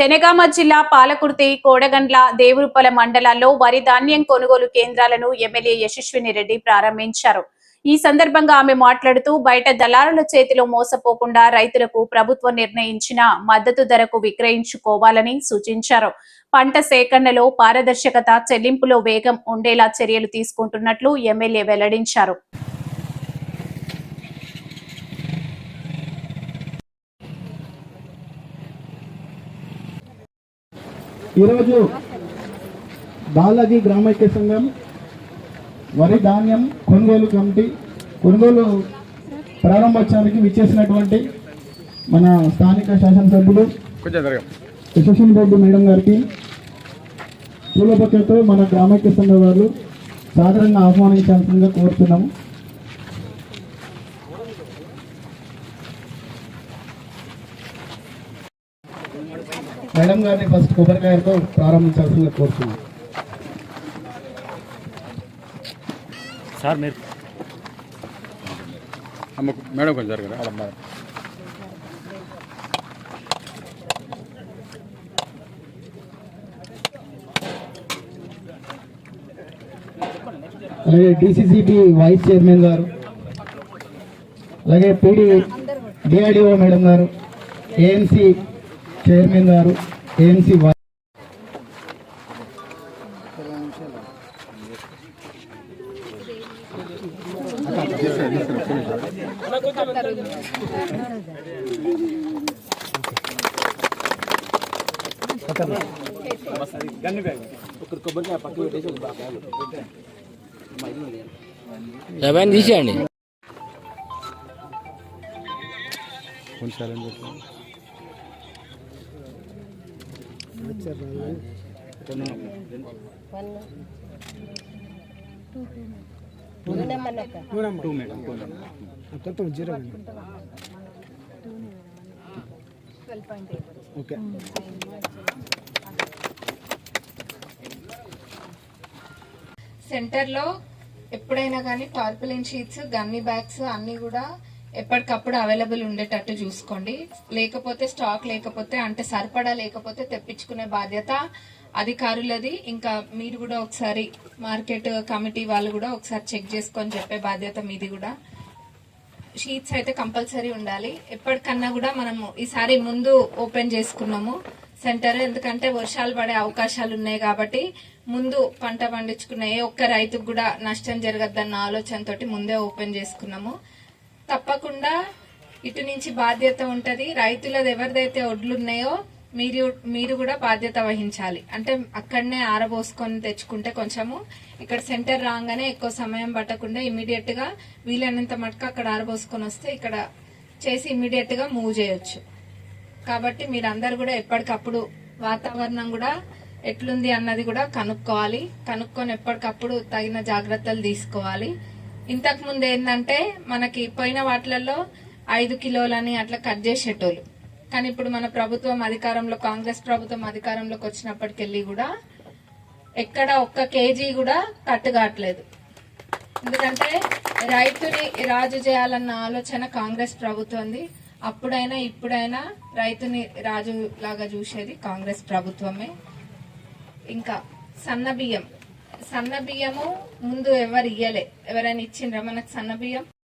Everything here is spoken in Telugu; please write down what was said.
జనగామ జిల్లా పాలకుర్తి కోడగండ్ల దేవురుపల మండలాల్లో వరి ధాన్యం కొనుగోలు కేంద్రాలను ఎమ్మెల్యే యశస్విని రెడ్డి ప్రారంభించారు. ఈ సందర్భంగా ఆమె మాట్లాడుతూ బయట దళారుల చేతిలో మోసపోకుండా రైతులకు ప్రభుత్వం నిర్ణయించిన మద్దతు ధరకు విక్రయించుకోవాలని సూచించారు. పంట సేకరణలో పారదర్శకత చెల్లింపులో వేగం ఉండేలా చర్యలు తీసుకుంటున్నట్లు ఎమ్మెల్యే వెల్లడించారు. ఈరోజు బాలాజీ గ్రామైక్య సంఘం వరి ధాన్యం కొనుగోలు కమిటీ కొనుగోలు ప్రారంభోత్సవానికి విచ్చేసినటువంటి మన స్థానిక శాసనసభ్యులు యశస్విని రెడ్డి మేడం గారికి పూలపక్కతో మన గ్రామైక్య సంఘ వారు సాధారణంగా ఆహ్వానించాల్సిందిగా కోరుతున్నాము. మేడం గారిని ఫస్ట్ కొబ్బరికాయలతో ప్రారంభించాల్సిందిగా కోరుతున్నాం. సార్ మీరు మేడం కొంచెం జరగరా అలాగే డిసిసిబి వైస్ చైర్మన్ గారు అలాగే పీడి డిఆర్డిఓ మేడం గారు ఏఎంసి చైర్మన్ గారు ఏఎంసి తీసేయండి? కొంచెం ఓకే. సెంటర్లో ఎప్పుడైనా కానీ టార్పిలిన్ షీట్స్ గన్నీ బ్యాగ్స్ అన్నీ కూడా ఎప్పటికప్పుడు అవైలబుల్ ఉండేటట్టు చూసుకోండి. లేకపోతే స్టాక్ లేకపోతే అంటే సరిపడా లేకపోతే తెప్పించుకునే బాధ్యత అధికారులది. ఇంకా మీరు కూడా ఒకసారి మార్కెట్ కమిటీ వాళ్ళు కూడా ఒకసారి చెక్ చేసుకొని చెప్పే బాధ్యత మీది కూడా. షీట్స్ అయితే కంపల్సరీ ఉండాలి. ఎప్పటికన్నా కూడా మనము ఈసారి ముందు ఓపెన్ చేసుకున్నాము సెంటర్. ఎందుకంటే వర్షాలు పడే అవకాశాలు ఉన్నాయి కాబట్టి ముందు పంట పండించుకున్న ఏ ఒక్క రైతుకు కూడా నష్టం జరగద్దన్న ఆలోచనతోటి ముందే ఓపెన్ చేసుకున్నాము. తప్పకుండా ఇటు నుంచి బాధ్యత ఉంటది. రైతులది ఎవరిదైతే ఒడ్లు ఉన్నాయో మీరు మీరు కూడా బాధ్యత వహించాలి. అంటే అక్కడనే ఆరబోసుకొని తెచ్చుకుంటే కొంచెము ఇక్కడ సెంటర్ రాగానే ఎక్కువ సమయం పట్టకుండా ఇమీడియట్గా వీలైనంత మటుకు అక్కడ ఆరబోసుకొని వస్తే ఇక్కడ చేసి ఇమీడియట్గా మూవ్ చేయొచ్చు. కాబట్టి మీరందరూ కూడా ఎప్పటికప్పుడు వాతావరణం కూడా ఎట్లుంది అన్నది కూడా కనుక్కోవాలి. కనుక్కొని ఎప్పటికప్పుడు తగిన జాగ్రత్తలు తీసుకోవాలి. ఇంతకు ముందు ఏంటంటే మనకి పోయిన వాటిలలో ఐదు కిలోలని అట్లా కట్ చేసేటోళ్ళు. కానీ ఇప్పుడు మన ప్రభుత్వం అధికారంలో కాంగ్రెస్ ప్రభుత్వం అధికారంలోకి వచ్చినప్పటికెళ్ళి కూడా ఎక్కడ ఒక్క కేజీ కూడా కట్టుగాట్లేదు ఎందుకంటే రైతుని రాజు చేయాలన్న ఆలోచన కాంగ్రెస్ ప్రభుత్వంది. అప్పుడైనా ఇప్పుడైనా రైతుని రాజు లాగా చూసేది కాంగ్రెస్ ప్రభుత్వమే. ఇంకా సన్న బియ్యం. సన్న బియ్యము ముందు ఎవరు ఇయ్యలే. ఎవరైనా ఇచ్చిండ్రా మనకు సన్న బియ్యం?